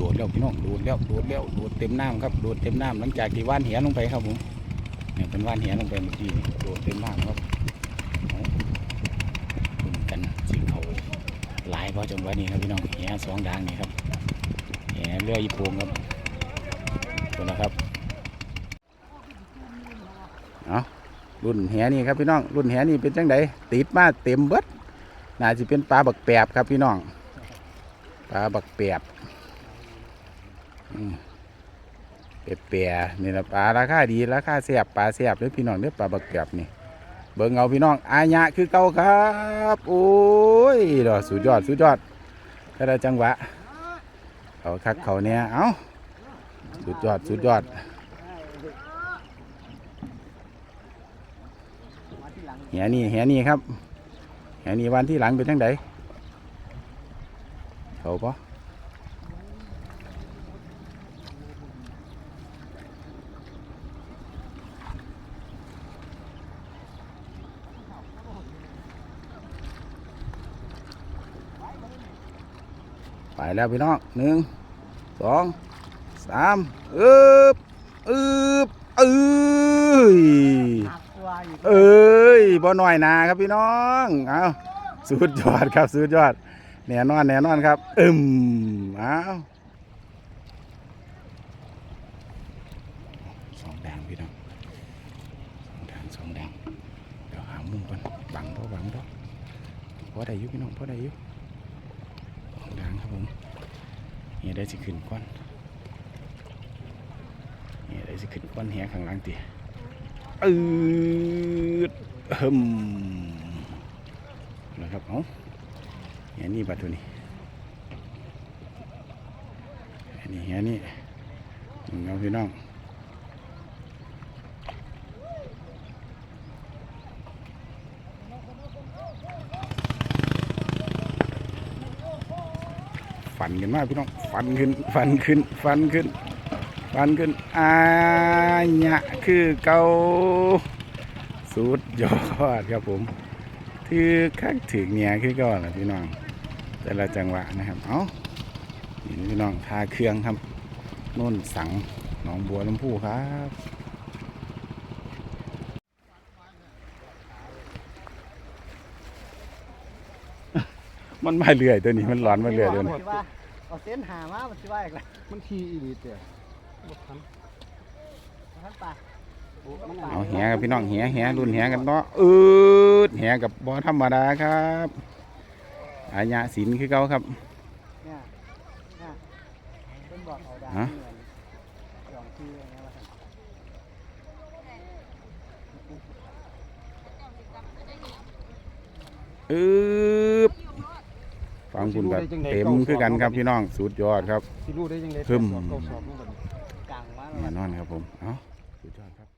โดดแล้วพี่น้องโดดแล้วโดดแล้วโดดเต็มน้ำครับโดดเต็มน้ำหลังจากที่ว่านเหียลงไปครับผมเนี่ยเป็นว่านเหียลงไปเมื่อกี้โดดเต็มน้ำครับเอาลุ้นกันสิเขาหลายพอจังหวะนี้ครับพี่น้องเหียสองด่างนี่ครับเหียเรืออีโปงครับตัวนะครับเอาะรุ่นแหนี่ครับพี่น้องรุ่นแหนี่เป็นจังไดติดมาเต็มเบิดน่าจะเป็นปลาบักแปบครับพี่น้องปลาบักเปียบ เป็ดเปียนี่นะปลาราคาดีราคาเสียบปลาเสียบเลยพี่น้องเด้อปลาบักเปียบนี่เบิ่งเอาพี่น้องอายะคือเก่าครับโอ้ยดอสุดยอดสุดยอดแต่ละจังหวะเขาคักเขาเนี่ยเอ้าสุดยอดสุดยอดแหนี่แหนี่ครับแหนี่วันที่หลังเป็นจังไดเขาปะ ไปแล้วพี่น้องหนึ่งสองสามอึบอึบเอ้ยเอ้ยบ่น้อยนาครับพี่น้องเอาสุดยอดครับสุดยอดแน่นอนแน่นอนครับ อึมเอาสองแดงพี่น้องสองแดงสองแดงเดี๋ยวหามุมก่อนบังเพราะบังเพราะพอได้ยุพี่น้องพอได้ยุ สองแดงครับผมเฮียได้สิขึ้นก้อนเฮียได้สิขึ้นก้อนเฮียข้างล่างตีอืดฮึมนะครับเอาเฮียนี่บัตรตัวนี้เฮียนี่เฮียนี่เงาพี่น้อง ฟันกันมากพี่น้องฟันขึ้นฟันขึ้นฟันขึ้นฟันขึ้นอาญะคือเกาสุดยอดครับผมถือคักถึงเนี่ยคือก็แหละพี่น้อง แต่ละจังหวะนะครับเอ้านี่พี่น้องทาเครื่องครับโน่นสังหนองบัวลำพูครับ มันมาเรื่อยตัวนี้มันร้อนมาเรื่อยตัวนี้สิว่าเอาเส้นหามามันสิว่าอีกแล้วมันขี่อีหลีเต่บ่ทันท่านป่าเอาแหกับพี่น้องแหแหรุ่นแหกันเนาะอืดแหกับบอธรรมดาครับอาญาศิลคือเก่าครับเนี่ยเนี่ยเพิ่นบอกเอาดาวฮะเงินสอง ฟังคุณกับเต็มคือกันครับพี่น้องสุดยอดครับ สิรู้ได้ยังไงพึ่ม สอบเก้าสอบมันบัดนี้กลางมาแน่นอนครับผม เอ้าสุดยอดครับ